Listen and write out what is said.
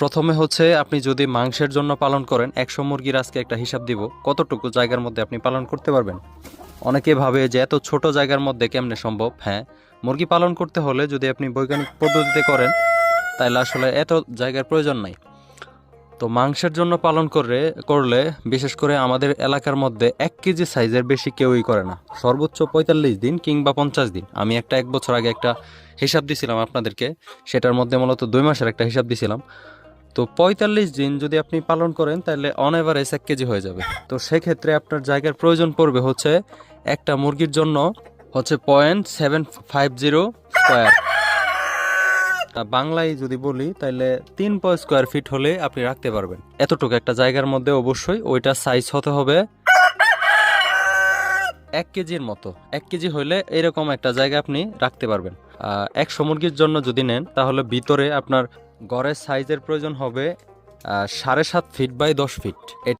প্রথমে হচ্ছে আপনি যদি মাংসের জন্য পালন করেন, একশো মুরগির আজকে একটা হিসাব দিব, কতটুকু জায়গার মধ্যে আপনি পালন করতে পারবেন? অনেকে ভাবে যে এত ছোট জায়গার মধ্যে কেমনে সম্ভব? হ্যাঁ মুরগি পালন করতে হলে যদি আপনি বৈজ্ঞানিক পদ্ধতিতে করেন তাহলে আসলে এত জায়গার প্রয়োজন নাই। তো মাংসের জন্য পালন করে, করলে, বিশেষ করে আমাদের এলাকার মধ্যে এক কেজি সাইজের বেশি কেউই করে না। সর্বোচ্চ পঁয়তাল্লিশ দিন কিংবা পঞ্চাশ দিন। আমি একটা এক বছর আগে একটা হিসাব দিছিলাম আপনাদেরকে। সেটার মধ্যে মূলত দুই মাসের একটা হিসাব দিছিলাম। তো পঁয়তাল্লিশ দিন যদি আপনি পালন করেন, তাহলে অন এভারেজ এক কেজি হয়ে যাবে। তো সেক্ষেত্রে আপনার জায়গার প্রয়োজন পড়বে হচ্ছে, একটা মুরগির জন্য হচ্ছে point seven five zero square বাংলায় যদি বলি তাহলে তিন পয় স্কোয়ার ফিট হলে আপনি রাখতে পারবেন। এতটুকু একটা জায়গার মধ্যে অবশ্যই ওইটা সাইজ হতে হবে এক কেজির মতো। এক কেজি হলে এরকম একটা জায়গা আপনি রাখতে পারবেন। একশো মুরগির জন্য যদি নেন, তাহলে ভিতরে আপনার গড়ের সাইজের প্রয়োজন হবে সাড়ে সাত ফিট বাই দশ ফিট